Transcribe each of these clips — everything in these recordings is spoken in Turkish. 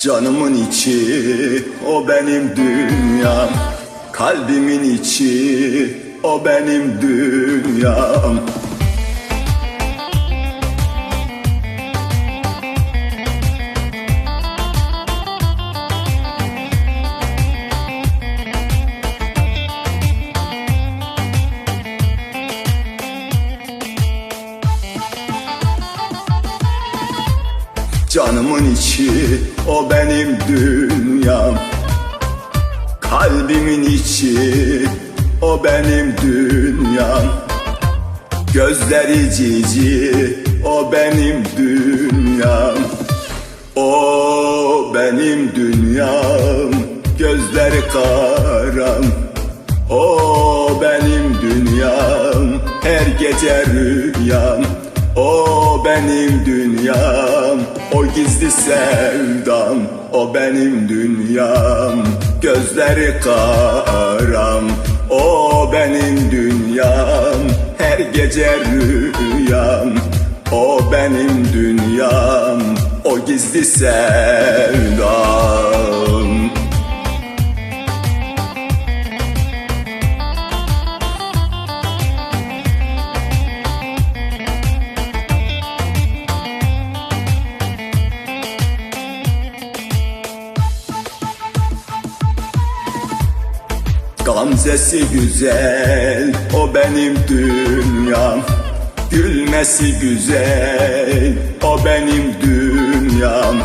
Canımın içi o benim dünyam. Kalbimin içi o benim dünyam Canımın içi o benim dünyam. Kalbimin içi o benim dünyam. Gözleri cici o benim dünyam. O benim dünyam Gözleri karam O benim dünyam Her gece rüyam O benim dünyam O gizli sevdam O benim dünyam. Gözleri karam O benim dünyam. Her gece rüyam O benim dünyam. O gizli sevdam Gamzesi güzel o benim dünyam. Gülmesi güzel o benim dünyam.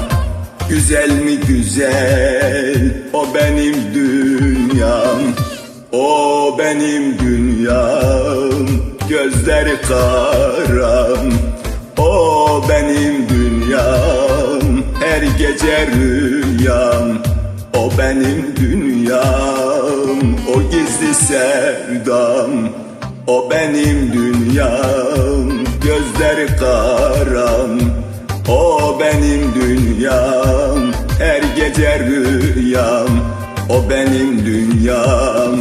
Güzel mi güzel o benim dünyam. O benim dünyam Gözleri karam. O benim dünyam Her gece rüyam. O benim dünyam, sevdam O benim dünyam, gözleri karam O benim dünyam, her gece rüyam O benim dünyam,